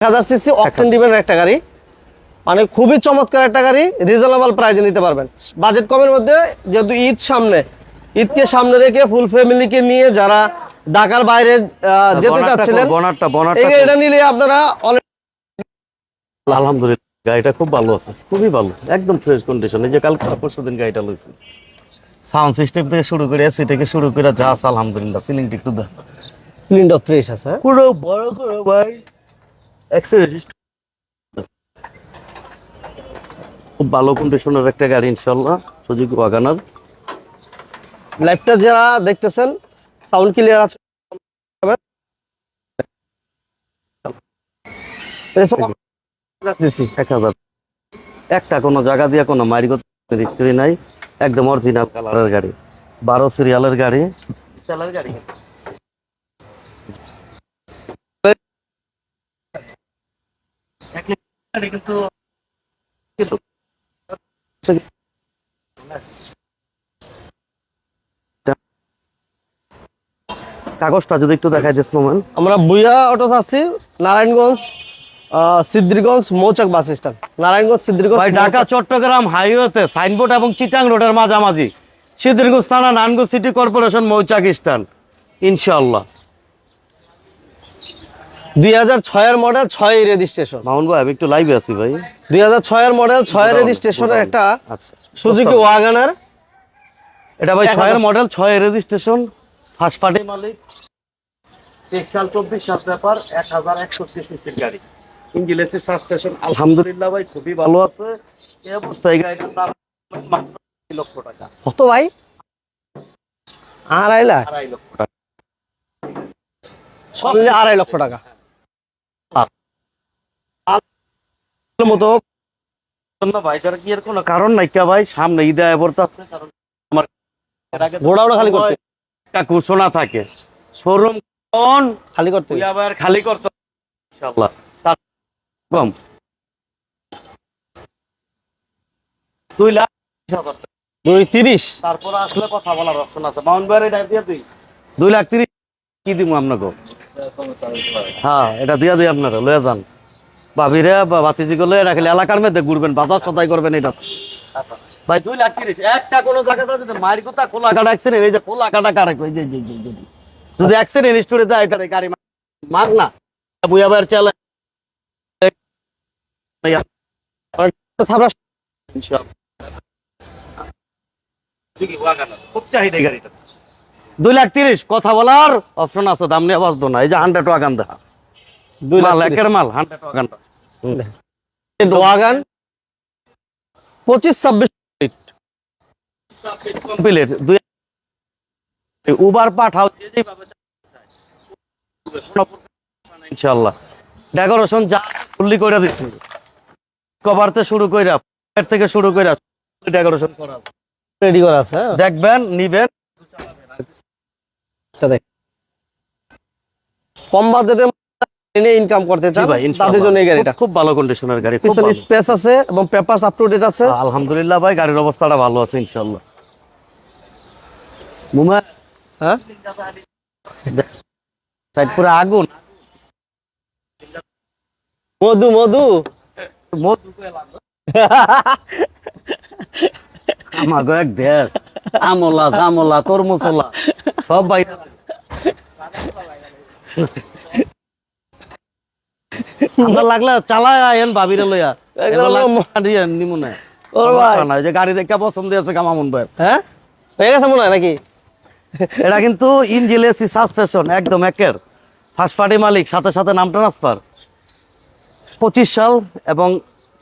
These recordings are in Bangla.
হাজার সিসি অকটেন ডিপেন্ড একটা গাড়ি। মানে খুবই চমৎকার একটা গাড়ি রিজনেবল প্রাইসে নিতে পারবেন। বাজেট কমের মধ্যে যেহেতু ঈদ সামনে ঈদকে সামনে রেখে ফুল ফ্যামিলিকে নিয়ে যারা ঢাকার বাইরে যেতে চাচ্ছিলেন বনারটা বনারটা এটা নিলে আপনারা আলহামদুলিল্লাহ গাড়িটা খুব ভালো আছে খুবই ভালো একদম ফ্রেশ কন্ডিশন এই যে কালকে পরশু দিন গাড়িটা লইছি। সাউন্ড সিস্টেম থেকে শুরু করে এসি থেকে শুরু করে যা আছে আলহামদুলিল্লাহ সিলিংটা একটু সিলিন্ডার ফ্রেশ আছে। হ্যাঁ? পুরো বড় করে ভাই। খুব ভালো কন্ডিশনের একটা গাড়ি ইনশাল্লাহ সুজুকি ওয়াগানার লাইভটা যারা দেখতেছেন সাউন্ড ক্লিয়ার আছে। এক হাজার। একটা কোনো জায়গা দিয়ে কোনো মারিগত হিস্ট্রি নাই। একদম অরিজিনাল কালারের গাড়ি। বারো সিরিয়ালের গাড়ি। গাড়ি। কিন্তু কাগজটা যদি একটু দেখাই দিস মোমেন আমরা বুয়া অটোস আছি নারায়ণগঞ্জ সিদ্ধিরগঞ্জ মৌচাক বাস স্ট্যান্ড নারায়ণগঞ্জ সিদ্ধিরগঞ্জ ভাই ঢাকা চট্টগ্রাম হাইওয়েতে সাইনবোর্ড এবং চিটাং রোডের মাঝামাঝি। সিদ্ধিরগঞ্জ থানা নানগঞ্জ সিটি কর্পোরেশন মৌচাক স্ট্যান্ড ইনশাআল্লাহ। দুই হাজার ছয়ের মডেল ছয় রেজিস্ট্রেশন মামুন ভাই আমি একটু লাইভে আছি ভাই। দুই হাজার ছয়ের মডেল ছয় রেজিস্ট্রেশনের একটা আচ্ছা সুজুকি ওয়াগানার এটা ভাই ছয়ের মডেল ছয় রেজিস্ট্রেশন ফার্স্ট পার্টি মালিক তেইশ চব্বিশ সাল পেপার এক হাজার একষট্টি সিসির গাড়ি। ইঞ্জিন এসি সাবস্টেশন আলহামদুলিল্লাহ ভাই খুবই ভালো আছে। এই অবস্থায় গাড়িটার দাম মাত্র লক্ষ টাকা। কত ভাই? আড়াই লাখ? আড়াই লক্ষ টাকা। আড়াই লক্ষ টাকা। মতো। ভাই তার কি এর কোনো কারণ নাই কে ভাই সামনে ঈদে আছে কারণ আমার খালি করতে। একটা ঘোষণা থাকে। শোরুম কোন? খালি করতে। আবার খালি করতে ইনশাআল্লাহ। কম। দুই লাখ। দুই তিরিশ? তারপর আসলে কথা বলার অপশন আছে। মাউন্ট এটা দিয়ে দুই। লাখ তিরিশ? কি দিব আপনাকে? হ্যাঁ এটা দিয়া দিই আপনারা লয়ে যান। ভাবিরে বা বাতিজি গুলো এটা এলাকার মধ্যে ঘুরবেন, বাজার সদাই করবেন এটা। ভাই, দুই লাখ তিরিশ, একটা কোনো জায়গাতে মারি কোথা খোলা কাটা অ্যাক্সিডেন্ট এই যে খোলা কাটা যে। যদি অ্যাক্সিডেন্ট স্টোরে গাড়ি না। দুই লাখ তিরিশ, কথা বলার অপশন আছে, দাম নিয়ে বাঁচতো না, এই যে হান্ড্রেড ওয়াগান দেখা মাল একের মাল হান্ড্রেড ওয়াগান। ওয়াগান পঁচিশ ছাব্বিশ কমপ্লিট দুই উবার পাঠাও ইনশাল্লাহ ডেকোরেশন যা ফুললি করে দিচ্ছি কভারতে শুরু কইরা এর থেকে শুরু কইরা ডেকোরেশন করা রেডি করা আছে হ্যাঁ? দেখবেন নিবেন। কম বাজেটের ইনকাম করতে জি চান ভাই ইনশাআল্লাহ। তাদের জন্য এই গাড়িটা। খুব- ভালো কন্ডিশনের গাড়ি খুব স্পেস আছে এবং পেপারস আপ টু ডেট আছে আলহামদুলিল্লাহ ভাই গাড়ির অবস্থাটা ভালো আছে মুমা হ্যাঁ? তাই পুরো আগুন। মধু মধু। এক দেশ। আমলা জামলা তরমুসলা সব ভাই লাগলে চালায় আইন ভাবিরে লইয়া। নিমু না। যে গাড়ি দেখে পছন্দ আছে কামামুন ভাই হ্যাঁ? হয়ে গেছে মনে হয় নাকি? এটা কিন্তু ইঞ্জিল এসি সাবস্টেশন একদম একের। ফার্স্ট পার্টি মালিক সাথে সাথে নাম ট্রান্সফার পঁচিশ সাল এবং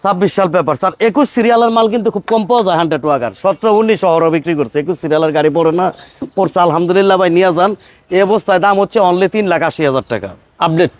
ছাব্বিশ সাল পেপার স্যার একুশ সিরিয়ালের মাল কিন্তু খুব কম পাওয়া যায় হান্ড্রেড ওয়াগার সতেরো উনিশ শহরও বিক্রি করছে। একুশ সিরিয়ালের গাড়ি পড়ে না পড়ছে আলহামদুলিল্লাহ ভাই নিয়ে যান। এই অবস্থায় দাম হচ্ছে অনলি তিন লাখ আশি হাজার টাকা। আপডেট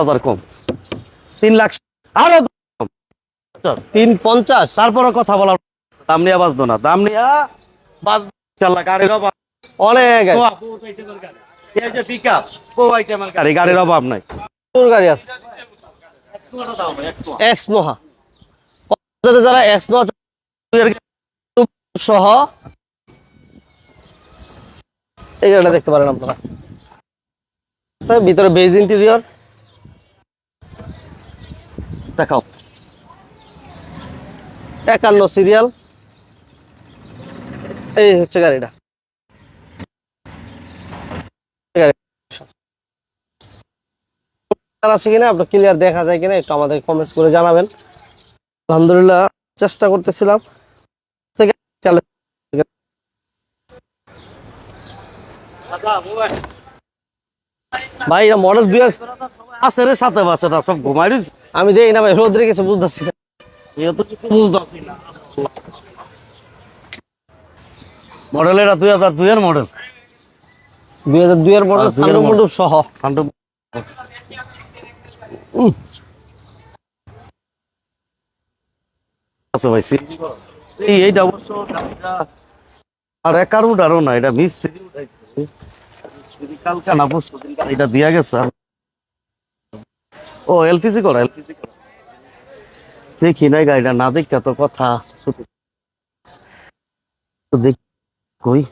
হাজার কম। তিন লাখ আরও কম। তিন পঞ্চাশ। তারপরে কথা বলার দাম নিয়ে বাঁচতো না। দাম নিয়ে অনেক গাড়ি। এই যে পিকআপ কো আইটেমের গাড়ি? গাড়ির অভাব নাই। প্রচুর গাড়ি আছে। এক্স নোহা। যারা এক্স নোহা সহ। এই গাড়িটা দেখতে পারেন আপনারা। ভিতরে বেজ ইন্টেরিয়র দেখাও। একান্ন সিরিয়াল এই হচ্ছে গাড়িটা। আছে কিনা, আপনার ক্লিয়ার দেখা যায় কিনা, একটু আমাদের কমেন্টস করে জানাবেন। আলহামদুলিল্লাহ, চেষ্টা করতেছিলাম। ভাই এটা মডেল দুই হাজার- আছে রে সাথে না সব ঘুমাই আমি না ভাই রোদ্রে কিছু বুঝতেছি না। কিছু বুঝতেছি না। মডেল এটা দুই হাজার দুইয়ের মডেল। দুই হাজার দুই এর মডেল। সহ। আচ্ছা ভাই এই এইটা অবশ্য আর না এটা মিস্ত্রি উঠাইছে। মিস্ত্রি কালকা না পরশু গাড়িটা দিয়া গেছে। ও এলপিজি করা এলপিজি করা। দেখি নাই গাড়িটা না দেখা তো কথা। দেখ কই?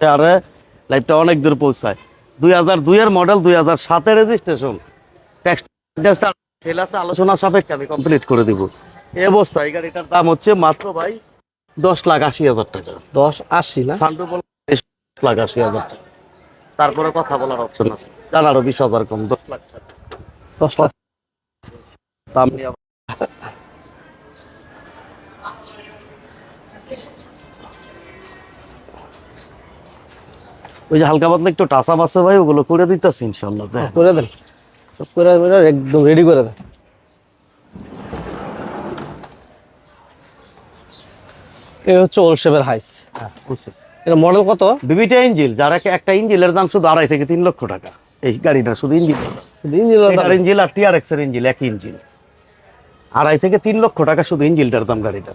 আরে লাইফটা অনেক দূর পৌঁছায়। দুই হাজার দুইয়ের মডেল দুই হাজার সাতের রেজিস্ট্রেশন আছে আলোচনা সাপেক্ষে আমি কমপ্লিট করে দিব। এই অবস্থা এই গাড়িটার দাম হচ্ছে মাত্র ভাই দশ লাখ আশি হাজার টাকা। দশ আশি না? লাখ আশি হাজার টাকা। তারপরে কথা বলার অপশন আছে। জানারও বিশ হাজার কম দশ লাখ দশ লাখ। দাম ওই যে হালকা পাতলা একটু টাসা বাসে ভাই ওগুলো করে দিতেছি ইনশাল্লাহ করে দেন। সব করে একদম রেডি করে এই হচ্ছে ওল শেপের হাইস এটা মডেল কত? বিবিটা ইঞ্জিল যার একটা- ইঞ্জিলের দাম শুধু আড়াই থেকে তিন লক্ষ টাকা। এই গাড়িটা শুধু ইঞ্জিল। এটার ইঞ্জিল আর টিআরএক্স এর ইঞ্জিল একই ইঞ্জিল। আড়াই থেকে তিন লক্ষ টাকা শুধু ইঞ্জিলটার দাম গাড়িটা।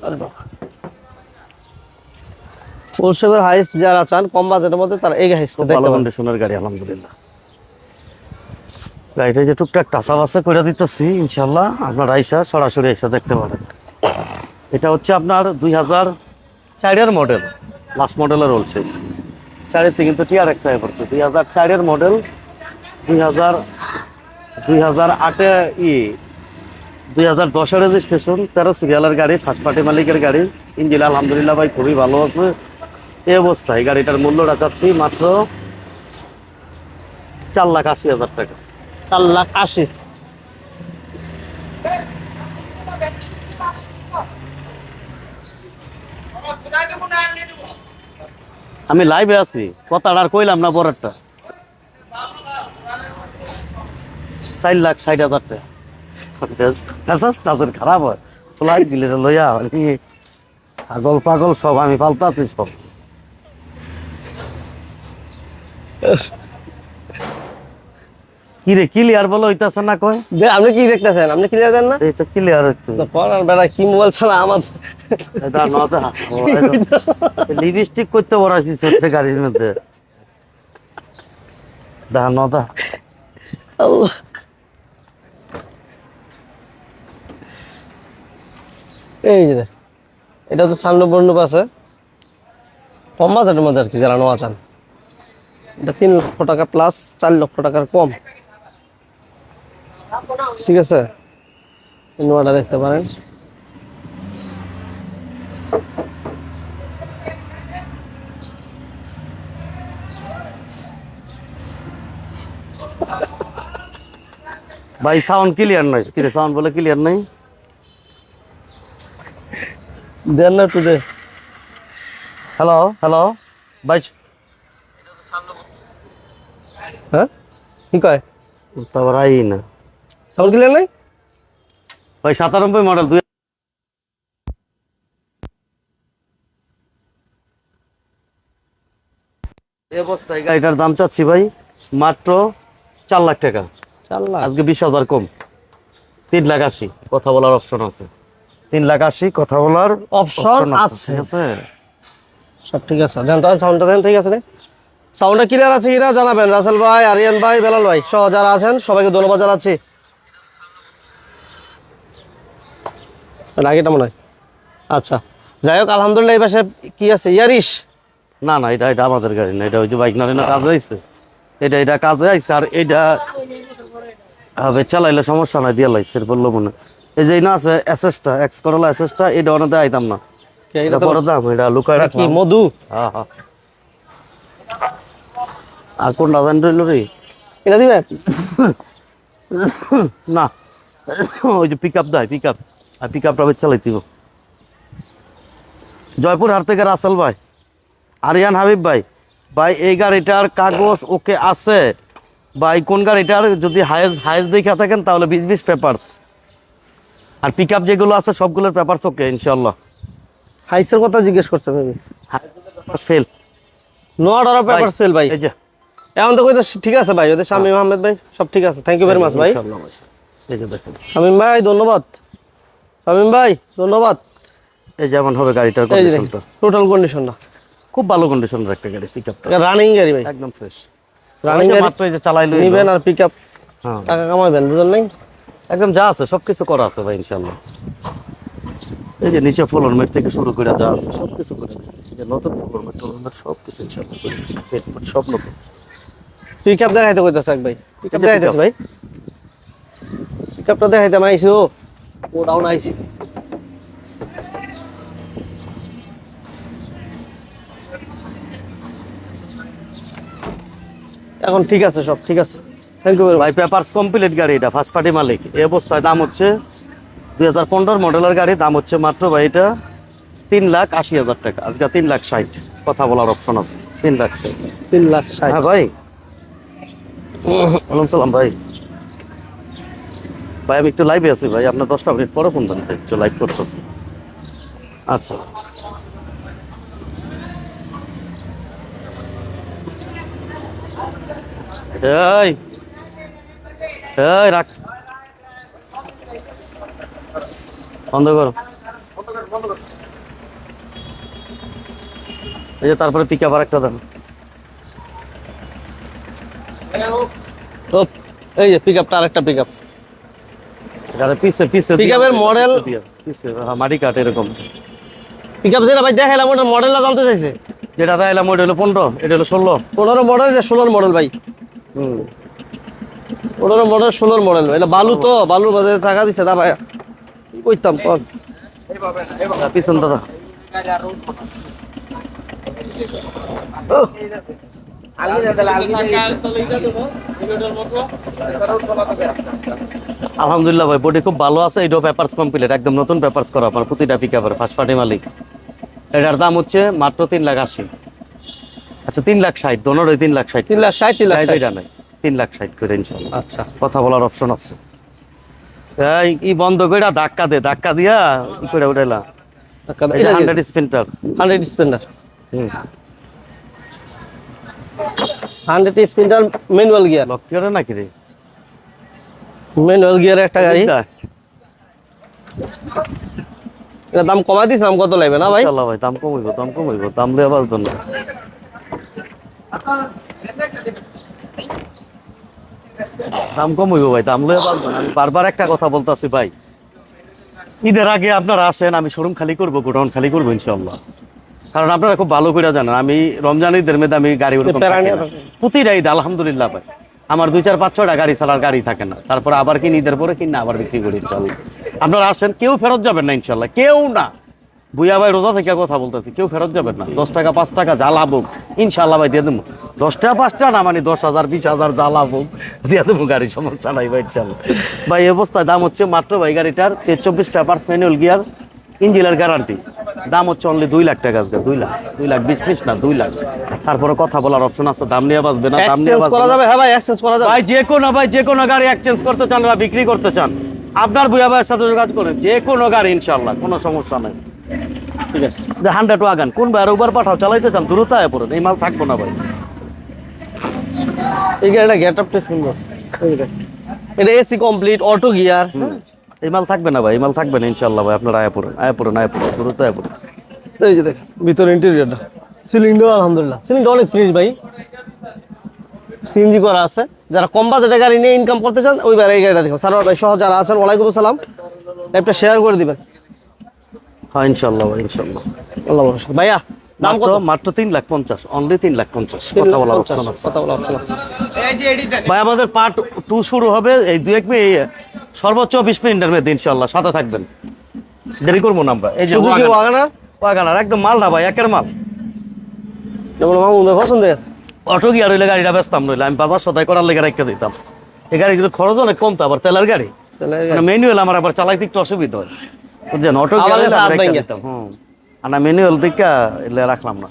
ওল শেপের হাইস যারা চান কম বাজেটের মধ্যে তারা এই হাইসটা ভালো কন্ডিশনের গাড়ি আলহামদুলিল্লাহ। গাড়িটা যে টুকটাক টাসা বাসা করে দিতেছি ইনশাল্লাহ আপনার আইসা সরাসরি এসে দেখতে পারেন। এটা হচ্ছে আপনার দুই হাজার চারের মডেল লাস্ট মডেলের রয়েছে চারেতে কিন্তু টিআর এক্স আয় পড়তো দুই হাজার চারের মডেল দুই হাজার দুই হাজার আটে ই, দুই হাজার দশের রেজিস্ট্রেশন তেরো সিরিয়ালের গাড়ি ফার্স্ট পার্টি মালিকের গাড়ি। ইঞ্জিন আলহামদুলিল্লাহ ভাই খুবই ভালো আছে। এই অবস্থায় গাড়িটার মূল্যটা চাচ্ছি মাত্র চার লাখ আশি হাজার টাকা। চার লাখ আশি। আমি লাইভে আছি, কথাটা আর কইলাম না বড়টা চার লাখ ষাট হাজার টাকা। খারাপ হয়, ফ্লাইট দিলে লইয়া ছাগল পাগল সব, আমি পাল্টাচ্ছি সব। কি রে ক্লিয়ার বলো হইতাছে না কয়? আপনি কি দেখতেছেন? আপনি ক্লিয়ার দেন না? এই তো ক্লিয়ার হচ্ছে পড়ার বেড়া কি মোবাইল ছাড়া আমার এটা নটা লিপস্টিক করতে বড়াইছিস হচ্ছে গাড়ির মধ্যে। দেখা নটা আল্লাহ। এই যে এটা তো সামনে বর্ণ আছে। কম বাজেটের মধ্যে আর কি যারা নেওয়া চান। এটা তিন লক্ষ টাকা প্লাস চার লক্ষ টাকার কম। ঠিক আছে। নোয়াটা দেখতে পারেন। ভাই সাউন্ড ক্লিয়ার নাই। কি রে সাউন্ড বলে ক্লিয়ার নাই? দেন না একটু দে। হ্যালো হ্যালো ভাই হ্যাঁ? কি কয়? তারপর আই না। সাউন্ড ক্লিয়ার নাই? ভাই সাতানব্বই মডেল দুই অবস্থায় গাড়িটার দাম চাচ্ছি ভাই মাত্র চার লাখ টাকা। চার লাখ? আজকে বিশ হাজার কম। তিন লাখ আশি কথা বলার অপশন আছে। তিন লাখ আশি কথা বলার অপশন আছে। সব ঠিক আছে। দেন তাহলে সাউন্ডটা দেন ঠিক আছে সাউন্ডটা ক্লিয়ার আছে কিনা জানাবেন। রাসেল ভাই আরিয়ান ভাই বেলাল ভাই সহ যারা আছেন সবাইকে ধন্যবাদ জানাচ্ছি। আগেটা মনে হয়? আচ্ছা যাই হোক আলহামদুলিল্লাহ এই পাশে কি আছে? ইয়ারিশ? না না এটা এটা আমাদের গাড়ি না এটা ওই যে বাইক না না কাজে আইছে। এটা এটা কাজে আইছে আর এটা হবে চালাইলে সমস্যা নাই দিয়ে লাইছে বলল মনে এই যে না আছে এসএসটা এক্স করলা এসএসটা এটা অনেক আইতাম না। এটা বড় দাম এটা লুকায় কি মধু? হ্যাঁ হ্যাঁ। আর কোন রাজান রইল রে? এটা দিবে না ওই যে পিক আপ দেয় পিক আপ আর পিক আপটা চালাইতিব। জয়পুর হাট থেকে রাসেল ভাই আরিয়ান হাবিব ভাই ভাই এই গাড়িটার কাগজ ওকে আছে। ভাই কোন গাড়িটার যদি হায়েজ হায়েজ দেখা থাকেন তাহলে বিশ বিশ পেপারস। আর পিক আপ যেগুলো আছে সবগুলোর পেপারস ওকে ইনশাল্লাহ হাইসের কথা জিজ্ঞেস করছে ভাবি? Fail no order papers fail ভাই। এই যে। এখন তো কইতে ঠিক আছে ভাই ওদের শামীম আহমেদ ভাই সব ঠিক আছে। থ্যাংক ইউ ভেরি মাচ ভাই। ভাই। এই যে দেখেন। শামীম ভাই ধন্যবাদ। শামীম ভাই ধন্যবাদ। এই যেমন হবে গাড়িটার এই যে কন্ডিশনটা টোটাল কন্ডিশন না খুব ভালো কন্ডিশনের একটা গাড়ি পিক আপটা রানিং গাড়ি ভাই। একদম ফ্রেশ রানিং গাড়ি মাত্র এই যে চালাইলো নিবেন আর পিক আপ হ্যাঁ। টাকা কামাইবেন বুঝলেন নাই? একদম যা আছে সব কিছু করা আছে ভাই ইনশাল্লাহ এই যে নিচে ফ্লোর মেট থেকে শুরু করে যা আছে সব কিছু করে দিচ্ছে। এই যে নতুন ফ্লোর মেট টোলোর মেট সব কিছু ইনশাল্লাহ করে দিচ্ছে। সব নতুন। পিক আপ দেখাইতে কইতাছে এক ভাই। পিক আপ এই দেখাইতেছে ভাই। পিক আপটা দেখাইতে আমি আইছি ও ও ডাউন এখন ঠিক আছে সব ঠিক আছে। থ্যাংক ইউ ভাই পেপারস কমপ্লিট গাড়ি এটা ফার্স্ট পার্টি মালিক। এই অবস্থায় দাম হচ্ছে দুই হাজার পনেরো মডেলের গাড়ি দাম হচ্ছে মাত্র ভাই এটা তিন লাখ আশি হাজার টাকা। আজকে তিন লাখ ষাট কথা বলার অপশন আছে। তিন লাখ ষাট। তিন লাখ ষাট। হ্যাঁ ভাই। সালাম ভাই। ভাই, আমি একটু লাইভে আছি ভাই, আপনার দশটা মিনিট পরে ফোন দেন একটু লাইভ করতেছি। আচ্ছা। এই রাখ। তারপরে পিক আপ আর একটা দেন এই যে পিক আপটা আরেকটা পিক আপ পিছে পিছে এর model? পিছে হ্যাঁ মাটি কাট এরকম। পিক আপ যেটা ভাই দেখাইলাম ওটার মডেলটা জানতে চাইছে? যেটা চাইলাম ওইটা হলো পনেরো এটা হলো ষোলো। পনেরো মডেল যে ষোলোর মডেল ভাই? হুম। পনেরো মডেল ষোলোর মডেল এটা বালু তো বালুর মধ্যে টাকা দিচ্ছে না ভাই। কি কইতাম কর পিছন দাদা। আলহামদুলিল্লাহ ভাই বডি খুব ভালো আছে এটাও পেপারস কমপ্লিট একদম নতুন পেপারস করা আপনার প্রতিটা পিক আপের ফার্স্ট পার্টি মালিক। এটার দাম হচ্ছে মাত্র তিন লাখ আশি। আচ্ছা তিন লাখ ষাট দোনোরই তিন লাখ ষাট। তিন লাখ ষাট তিন লাখ। এটা নাই তিন লাখ ষাট করে ইনশাল্লাহ। আচ্ছা। কথা বলার অপশন আছে। এই ই বন্ধ করে ধাক্কা দে ধাক্কা দিয়া ই করে উঠাইলা। Hundred splendor hundred splendor hmm. Hundred splendor manual gear. Lock করে নাকি রে? ম্যানুয়াল গিয়ার একটা গাড়ি। এটা দাম কমাই দিস দাম কত লাগবে না ভাই? ইনশাল্লাহ ভাই দাম কমাইব দাম কমাইব দাম দেওয়া বাদ না। দাম কমাইব ভাই দাম লয়ে না। আমি বারবার একটা কথা বলতাছি ভাই। ঈদের আগে আপনারা আসেন আমি শোরুম খালি করব গোডাউন খালি করব ইনশাল্লাহ কারণ আপনারা খুব ভালো করে জানেন আমি রমজান ঈদের মেয়েদে আমি গাড়ি ওরকম। প্রতিটা ঈদ আলহামদুলিল্লাহ ভাই। আমার দুই চার পাঁচ ছয়টা গাড়ি চালার গাড়ি থাকে না। তারপরে আবার কিনি ঈদের পরে কিনা আবার বিক্রি করি ইনশাল্লাহ আপনারা আসেন কেউ ফেরত যাবেন না ইনশাল্লাহ কেউ না। বুয়া ভাই রোজা থেকে কথা বলতেছি কেউ ফেরত যাবেন না। দশ টাকা পাঁচ টাকা যা হোক ইনশাল্লাহ ভাই দিয়ে দেবো। দশ টাকা পাঁচ টাকা না মানে দশ হাজার বিশ হাজার যা হোক দিয়ে দেবো গাড়ি সমস্যা নাই ভাই ইনশাল্লাহ ভাই এই অবস্থায় দাম হচ্ছে মাত্র ভাই গাড়িটার চব্বিশ পেপার ম্যানুয়াল গিয়ার ইঞ্জিনের গ্যারান্টি দাম হচ্ছে অনলি দুই লাখ টাকা আজকে দুই লাখ দুই লাখ বিশ পিস না দুই লাখ। তারপরে কথা বলার অপশন আছে দাম নিয়ে বাঁচবে না দাম নিয়ে করা যাবে হ্যাঁ ভাই এক্সচেঞ্জ করা যাবে। ভাই যে কোনো ভাই যে কোনো গাড়ি এক্সচেঞ্জ করতে চান বা বিক্রি করতে চান আপনার বুয়া ভাইয়ের সাথে যোগাযোগ করেন যে কোনো গাড়ি ইনশাল্লাহ কোনো সমস্যা নাই। ঠিক আছে। যে হান্ড্রেড ওয়াগান কোন ভাইয়ের উপর পাঠাও চালাইতে চান দ্রুত আয় পড়েন এই মাল থাকব না ভাই। এই গাড়িটা গেট আপটা সুন্দর। এটা এসি কমপ্লিট অটো গিয়ার এই মাল থাকবে না ভাই এই মাল থাকবে না ইনশাল্লাহ ভাই আপনার আয় পড়েন আয় পড়েন আয় পড়েন দ্রুত আয় পড়েন এই যে দেখ ভিতরে ইন্টেরিয়রটা সিলিংটাও আলহামদুলিল্লাহ। সিলিংটা অনেক ফ্রেশ ভাই। সিএনজি করা আছে। যারা কম বাজেটে গাড়ি নিয়ে ইনকাম করতে চান ওই বার এই গাড়িটা দেখো সারোয়ার ভাই সহ যারা আছেন ওয়ালাইকুম আসসালাম। লাইভটা শেয়ার করে দিবেন। হ্যাঁ ইনশাল্লাহ ভাই ইনশাল্লাহ আল্লাহ ভরসা। ভাইয়া দাম মাত্র কত? মাত্র তিন লাখ পঞ্চাশ অনলি তিন লাখ পঞ্চাশ। কথা বলার অপশন আছে। কথা বলার অপশন আছে। ভাই আমাদের পার্ট টু শুরু হবে এই দু এক মিনিট সর্বোচ্চ বিশ মিনিটের মধ্যে ইনশাল্লাহ সাথে থাকবেন। দেরি করব না আমরা। এই যে ওয়াগানার। একদম মাল না ভাই একের মাল। যেমন মামুনের পছন্দ আছে অটো গিয়ার হইলে গাড়িটা ব্যস্তাম নইলে আমি বাজার সদাই করার লেগে রেখে দিতাম। এই গাড়ি কিন্তু খরচ অনেক কম তো আবার তেলের গাড়ি। ম্যানুয়াল আমার আবার চালাইতে একটু অসুবিধা হয়। বুঝছেন? অটো হাত দিতাম। হুম। আর না ম্যানুয়াল দিকা এলে রাখলাম না।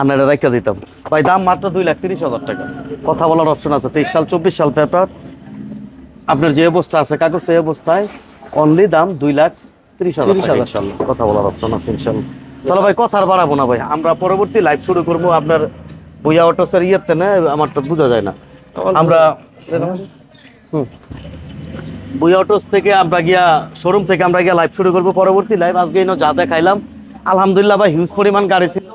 আমরা এটা রেখে দিতাম। ভাই দাম মাত্র দুই লাখ তিরিশ হাজার টাকা। কথা বলার অপশন আছে। তেইশ সাল চব্বিশ সাল পেপার আপনার যে অবস্থা আছে কাগজ সেই অবস্থায় অনলি দাম দুই লাখ তিরিশ হাজার ইনশাল্লাহ। কথা বলার অপশন আছে ইনশাল্লাহ। তাহলে ভাই কথা আর বাড়াবো না ভাই। আমরা পরবর্তী লাইভ শুরু করব আপনার বইয়া অটোসের ইয়েতে না আমার তো বোঝা যায় না। আমরা হুম। বুয়া অটোস থেকে আমরা গিয়া শোরুম থেকে আমরা গিয়া লাইভ শুরু করব পরবর্তী লাইভ আজকে যা দেখাইলাম। আলহামদুলিল্লাহ ভাই হিউজ পরিমাণ গাড়ি ছিল।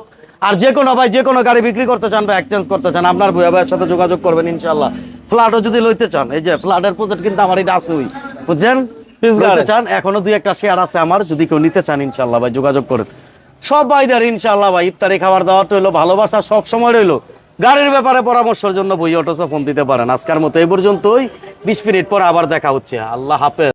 আর যে কোনো ভাই যে কোনো গাড়ি বিক্রি করতে চান বা এক্সচেঞ্জ করতে চান আপনার বুয়া ভাইয়ের সাথে যোগাযোগ করবেন ইনশাল্লাহ। ফ্ল্যাটও যদি লইতে চান এই যে ফ্ল্যাটের প্রজেক্ট কিন্তু আমার এটা আছে ওই। বুঝছেন। চান এখনও দুই একটা শেয়ার আছে আমার যদি কেউ নিতে চান ইনশাল্লাহ ভাই যোগাযোগ করেন। সব ভাইদের ইনশাল্লাহ ভাই ইফতারি খাবার দাওয়া রইল ভালোবাসা সব সময় রইল। গাড়ির ব্যাপারে পরামর্শের জন্য বই অটোসে ফোন দিতে পারেন। আজকের মতো এই পর্যন্তই বিশ মিনিট পর আবার দেখা হচ্ছে। আল্লাহ হাফেজ।